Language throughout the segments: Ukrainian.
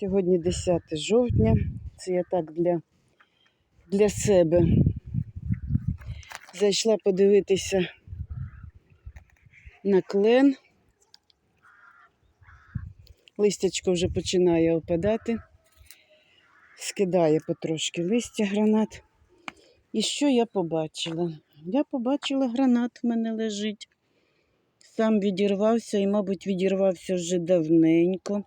Сьогодні 10 жовтня. Це я так для, для себе. Зайшла подивитися на клен. Листячко вже починає опадати. Скидає потрошки листя гранат. І що я побачила? Я побачила гранат в мене лежить. Сам відірвався і, мабуть, відірвався вже давненько.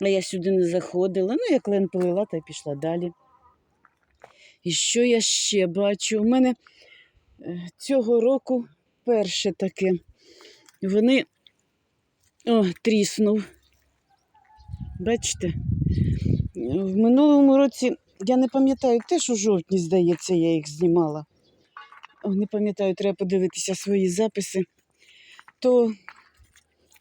А я сюди не заходила. Ну, я клен полила та й пішла далі. І що я ще бачу? У мене е, цього року перше таке. Вони о, тріснув. Бачите? В минулому році, я не пам'ятаю, теж у жовтні, здається, я їх знімала. Не пам'ятаю, треба подивитися свої записи. То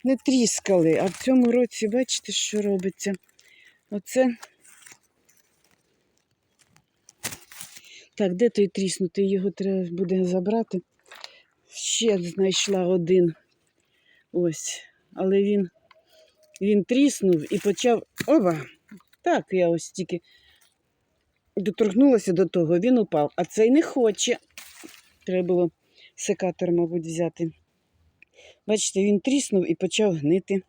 не тріскали, а в цьому році, бачите, що робиться? Оце. Так, де той тріснутий? Його треба буде забрати. Ще знайшла один. Ось. Але він, він тріснув і почав. Ова! Так, я ось тільки доторкнулася до того, він упав, а цей не хоче. Треба було секатор, мабуть, взяти. Бачите, він тріснув і почав гнити.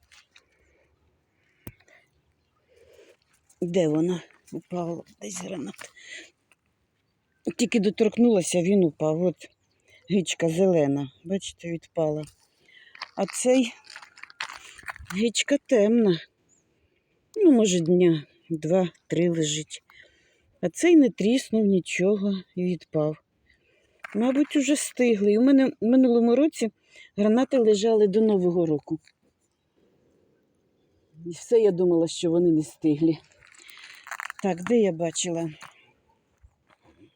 Де вона упала? Десь гранат. Тільки доторкнулася, він упав. От гичка зелена, бачите, відпала. А цей гичка темна. Ну, може, дня два-три лежить. А цей не тріснув нічого і відпав. Мабуть, уже стигли. І у мене в минулому році гранати лежали до Нового року. І все я думала, що вони не стиглі. Так, де я бачила?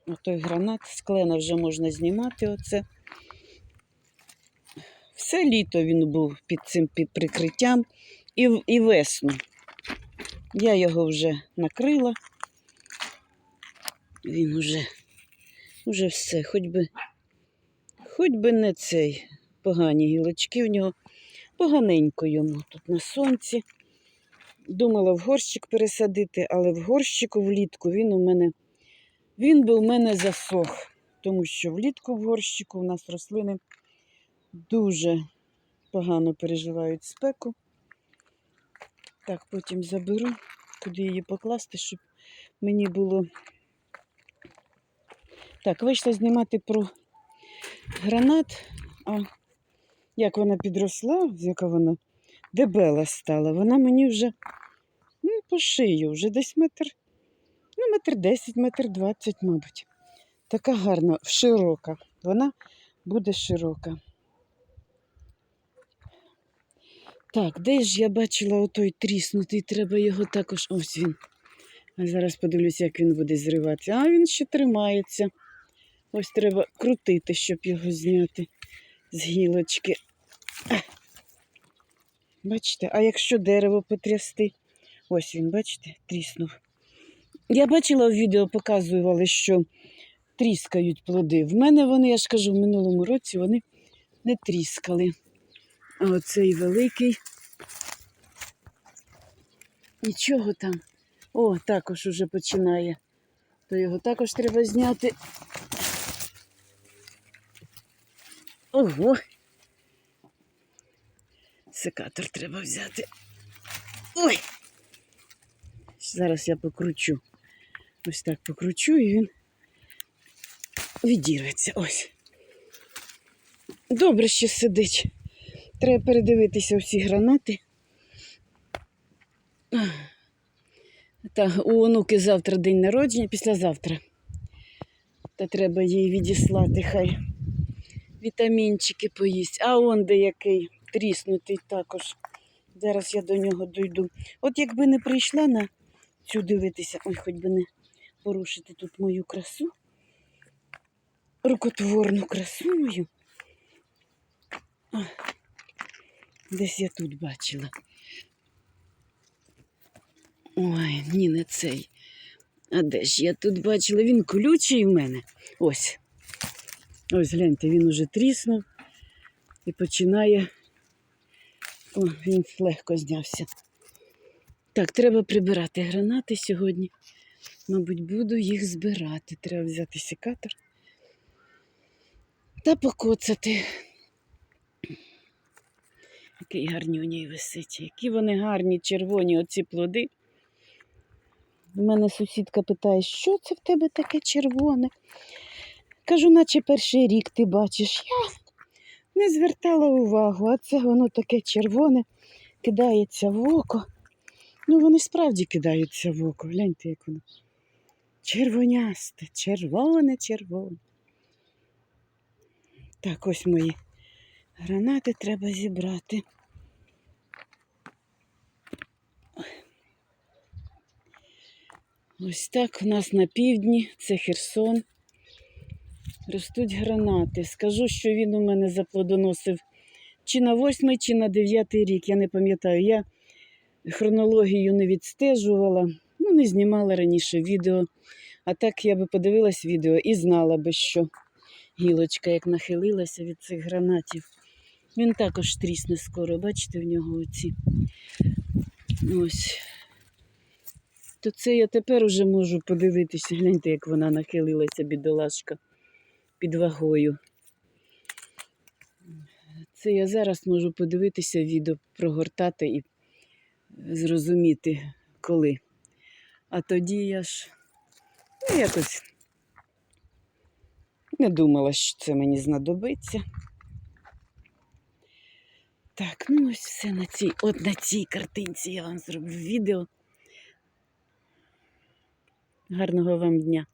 Отой гранат з клена вже можна знімати оце. Все літо він був під цим прикриттям і, і весну. Я його вже накрила. Він уже, уже все, хоч би, хоч би не цей погані гілочки в нього. Поганенько йому тут на сонці. Думала в горщик пересадити, але в горщику влітку він у мене він би у мене засох, тому що влітку в горщику у нас рослини дуже погано переживають спеку. Так, потім заберу, куди її покласти, щоб мені було. Так, вийшла знімати про гранат. А як вона підросла, яка вона дебела стала, вона мені вже ну, по шию, вже десь метр, ну, метр десять, метр двадцять, мабуть. Така гарна, широка. Вона буде широка. Так, де ж я бачила отой тріснутий, треба його також. Ось він. А зараз подивлюся, як він буде зриватися. А він ще тримається. Ось треба крутити, щоб його зняти з гілочки. Бачите, а якщо дерево потрясти, ось він, бачите, тріснув. Я бачила в відео, показували, що тріскають плоди. В мене вони, я ж кажу, в минулому році вони не тріскали. А оцей великий. Нічого там. О, також уже починає. То його також треба зняти. Ого. Секатор треба взяти. Ой. Зараз я покручу. Ось так покручу і він відірветься. Ось. Добре, що сидить. Треба передивитися всі гранати. Та у онуки завтра день народження, післязавтра. Та треба їй відіслати, хай вітамінчики поїсть. А он де який тріснутий також. Зараз я до нього дойду. От якби не прийшла на цю дивитися, ой, хоч би не порушити тут мою красу. Рукотворну красу мою. Десь я тут бачила. Ой, ні, не цей. А де ж я тут бачила? Він колючий в мене. Ось. Ось гляньте, він уже тріснув і починає. О, він легко знявся. Так, треба прибирати гранати сьогодні. Мабуть, буду їх збирати. Треба взяти секатор та покоцати. Який гарнюній висить. Які вони гарні, червоні оці плоди. У мене сусідка питає, що це в тебе таке червоне? Кажу, наче перший рік ти бачиш. Я не звертала увагу, а це воно таке червоне, кидається в око. Ну, вони справді кидаються в око. Гляньте, як воно. Червонясте, червоне, червоне. Так, ось мої гранати треба зібрати. Ось так у нас на півдні, це Херсон. Ростуть гранати. Скажу, що він у мене заплодоносив чи на восьмий, чи на дев'ятий рік. Я не пам'ятаю. Я хронологію не відстежувала, ну не знімала раніше відео. А так я би подивилась відео і знала би, що гілочка як нахилилася від цих гранатів. Він також трісне скоро, бачите, в нього оці. Ось. То це я тепер уже можу подивитися. Гляньте, як вона нахилилася, бідолашка, під вагою. Це я зараз можу подивитися відео, прогортати і зрозуміти, коли. А тоді я ж ну, якось не думала, що це мені знадобиться. Так, ну ось все на цій, от на цій картинці я вам зробив відео. Гарного вам дня!